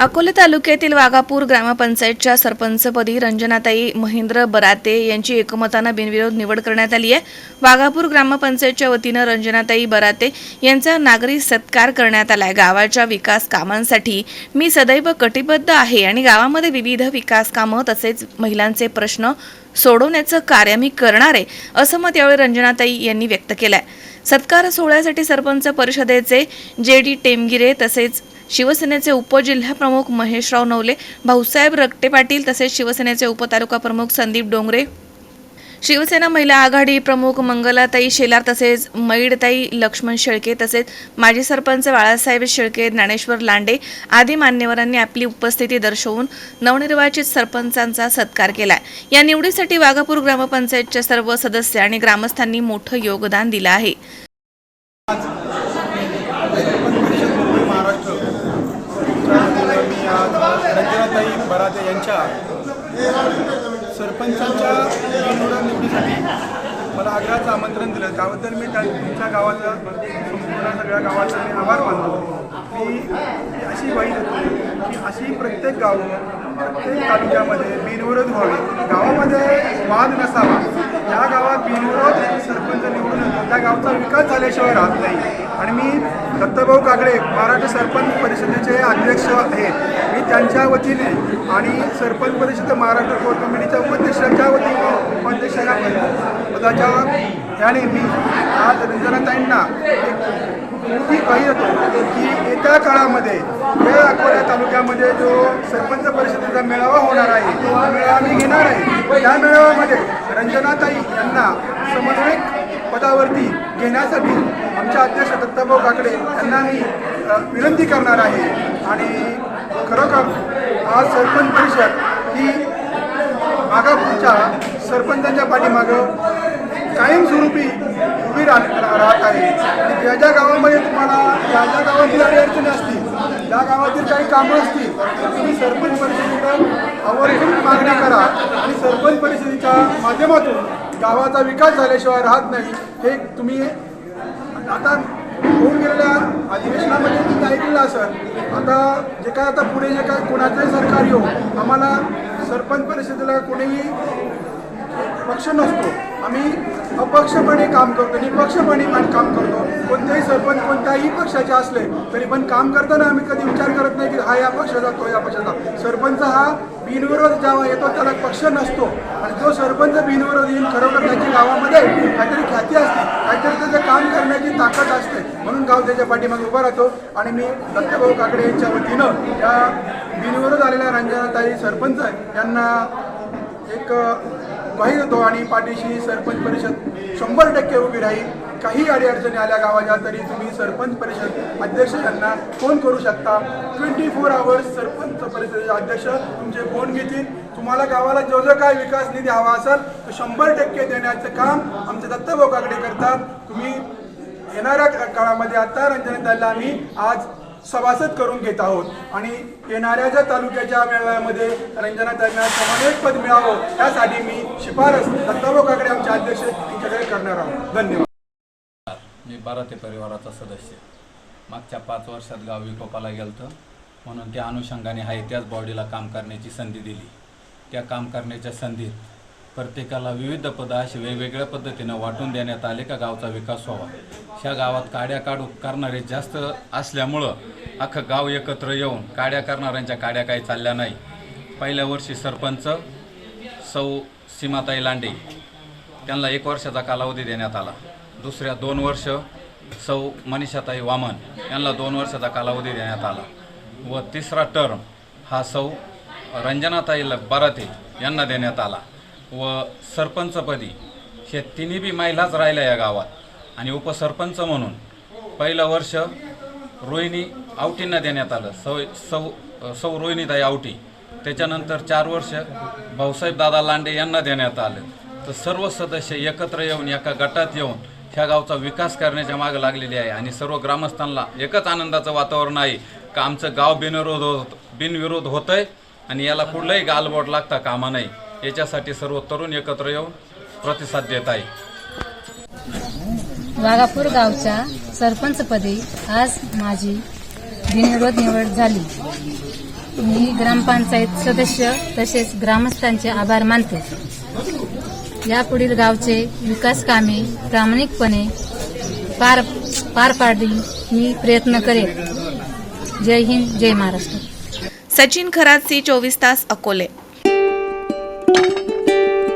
अकोले तालुक्यातील वाघापूर ग्रामपंचायतच्या सरपंचपदी रंजनाताई महेंद्र बराते यांची एकमतानं बिनविरोध निवड करण्यात आली आहे. वाघापूर ग्रामपंचायतच्या वतीनं रंजनाताई बराते यांचा नागरी सत्कार करण्यात आलाय. गावाच्या विकास कामांसाठी मी सदैव कटिबद्ध आहे आणि गावामध्ये विविध विकास कामं तसेच महिलांचे प्रश्न सोडवण्याचं कार्य मी करणार आहे असं मत यावेळी रंजनाताई यांनी व्यक्त केलंय. सत्कार सोहळ्यासाठी सरपंच परिषदेचे जे डी टेमगिरे तसेच शिवसेनेचे उपजिल्हाप्रमुख महेशराव नवले भाऊसाहेब रगटे पाटील तसेच शिवसेनेचे उपतालुका प्रमुख संदीप डोंगरे शिवसेना महिला आघाडी प्रमुख मंगलाताई शेलार तसेच मैडताई लक्ष्मण शेळके तसेच माजी सरपंच बाळासाहेब शेळके ज्ञानेश्वर लांडे आदी मान्यवरांनी आपली उपस्थिती दर्शवून नवनिर्वाचित सरपंचांचा सत्कार केला. या निवडीसाठी वाघापूर ग्रामपंचायतच्या सर्व सदस्य आणि ग्रामस्थांनी मोठं योगदान दिलं आहे मुंबई महाराष्ट्र त्यामध्ये मी आज रंजनाताई बराते यांच्या सरपंचांच्या बिनविरोध निवडीसाठी मला आग्रहाचं आमंत्रण दिलं. त्याबद्दल मी त्या तुमच्या गावाचा संपूर्ण सगळ्या गावाचा मी आभार मानतो. मी अशी वाईट देतो की अशी प्रत्येक गाव प्रत्येक तालुक्यामध्ये बिनविरोध व्हावे. गावामध्ये वाद नसावा. ज्या गावात बिनविरोध सरपंच निवडून येतो. त्या गावचा विकास झाल्याशिवाय राहत नाही. आणि मी दत्तभाऊ काकडे महाराष्ट्र सरपंच परिषदेचे अध्यक्ष आहेत. ज्यांच्या त्यांच्या वतीने आणि सरपंच परिषद महाराष्ट्र कोर कमिटीच्या उपाध्यक्षांच्या वतीने उपाध्यक्षांना पदाच्या याने मी आज रंजनाताईंना एक मोठी ग्वाही येतो की येत्या काळामध्ये या अकोला तालुक्यामध्ये जो सरपंच परिषदेचा मेळावा होणार आहे तो मेळावा मी घेणार आहे. त्या मेळाव्यामध्ये रंजनाताई यांना समन्वयक पदावरती घेण्यासाठी आमच्या अध्यक्ष दत्ताभाऊ काकडे यांना मी विनंती करणार आहे. आणि खरोखर आज सरपंच परिषद ही मागापूरच्या सरपंचांच्या पाठीमागं कायमस्वरूपी उभी राह राहत आहे. ज्या ज्या गावामध्ये तुम्हाला ज्या ज्या गावातील अडचणी असतील ज्या गावातील काही कामं असतील तर तुम्ही सरपंच परिषदेकडं आवर्जून मागणी करा. आणि सरपंच परिषदेच्या माध्यमातून गावाचा विकास झाल्याशिवाय राहत नाही. हे तुम्ही आता होऊन गेलेल्या अधिवेशनामध्ये तुम्ही ऐकलेलं असेल आता जे काय आता पुढे जे काय कोणाचंही सरकार येऊ आम्हाला सरपंच परिषदेला कोणीही पक्ष नसतो. आम्ही अपक्षपणे काम करतो निपक्षपणे पण काम करतो. कोणतेही सरपंच कोणत्याही पक्षाचे असले तरी पण काम करताना आम्ही कधी विचार करत नाही की हा या पक्षाचा तो या पक्षाचा. सरपंच हा बिनविरोध जेव्हा येतो त्याला पक्ष नसतो. आणि जो सरपंच बिनविरोध येईल खरोखर त्याची गावामध्ये काहीतरी ख्याती असते काहीतरी त्याचं काम करण्याची ताकद असते. म्हणून गाव त्याच्या पाठीमागे उभा राहतो. आणि मी दत्तभाऊ काकडे यांच्या वतीनं या बिनविरोध आलेल्या रंजनाताई सरपंच यांना एक ग्वाही होतो आणि पाठीशी सरपंच परिषद शंभर टक्के उभी राहील. काही अडीअडचणी आल्या गावाच्या तरी तुम्ही सरपंच परिषद अध्यक्ष यांना फोन करू शकता. ट्वेंटी फोर आवर्स सरपंच परिषदेचे अध्यक्ष तुमचे फोन घेतील. तुम्हाला गावाला जो जो काय विकास निधी हवा असेल तो शंभर टक्के देण्याचं काम आमचे दत्तभोगाकडे करतात. तुम्ही येणाऱ्या काळामध्ये आता रंजनताईला आम्ही आज सभासद करून घेत आहोत. आणि येणाऱ्या ज्या तालुक्याच्या मेळाव्यामध्ये रंजनाताईंना समन्वयक पद मिळावं त्यासाठी मी शिफारस दत्ताभाऊ काकडे आमचे अध्यक्ष यांच्याकडे करणार आहोत. धन्यवाद. मी बाराते परिवाराचा सदस्य. मागच्या पाच वर्षात गाव विकोपाला गेलतं. म्हणून त्या अनुषंगाने हा त्याच बॉडीला काम करण्याची संधी दिली. त्या काम करण्याच्या संधीत प्रत्येकाला विविध पदं अशी वेगवेगळ्या पद्धतीनं वाटून देण्यात आले का गावचा विकास व्हावा. ह्या गावात काड्या काढू करणारे जास्त असल्यामुळं अख्खं गाव एकत्र येऊन काड्या करणाऱ्यांच्या काड्या काही चालल्या नाही. पहिल्या वर्षी सरपंच सौ सीमाताई लांडे त्यांना एक वर्षाचा कालावधी देण्यात आला. दुसऱ्या दोन वर्ष सौ मनीषाताई वामन यांना दोन वर्षाचा कालावधी देण्यात आला. व तिसरा टर्म हा सौ रंजनाताई ल- बराते यांना देण्यात आला. व सरपंचपदी. हे तिन्ही बी महिलाच राहिल्या या गावात. आणि उपसरपंच म्हणून पहिलं वर्ष रोहिणी आवटींना देण्यात आलं. सौ सौ सौ रोहिणीताई आवटी. त्याच्यानंतर चार वर्ष भाऊसाहेब दादा लांडे यांना देण्यात आलं. तर सर्व सदस्य एकत्र येऊन एका गटात येऊन ह्या गावचा विकास करण्याच्या मागं लागलेली आहे. आणि सर्व ग्रामस्थांना एकच आनंदाचं वातावरण आहे का आमचं गाव बिनविरोध होत बिनविरोध होतंय आणि याला कुठलंही गालबोट लागता कामा नाही याच्यासाठी सर्व तरुण एकत्र येऊन प्रतिसाद देत आहे. वाघापूर गावच्या सरपंचपदी आज माझी बिनविरोध निवड झाली. मी ग्रामपंचायत सदस्य तसेच ग्रामस्थांचे आभार मानते. यापुढील गावचे विकास कामे प्रामाणिकपणे पार पार पाडली मी प्रयत्न करेन. जय हिंद जय महाराष्ट्र. सचिन खरात चोवीस तास अकोले.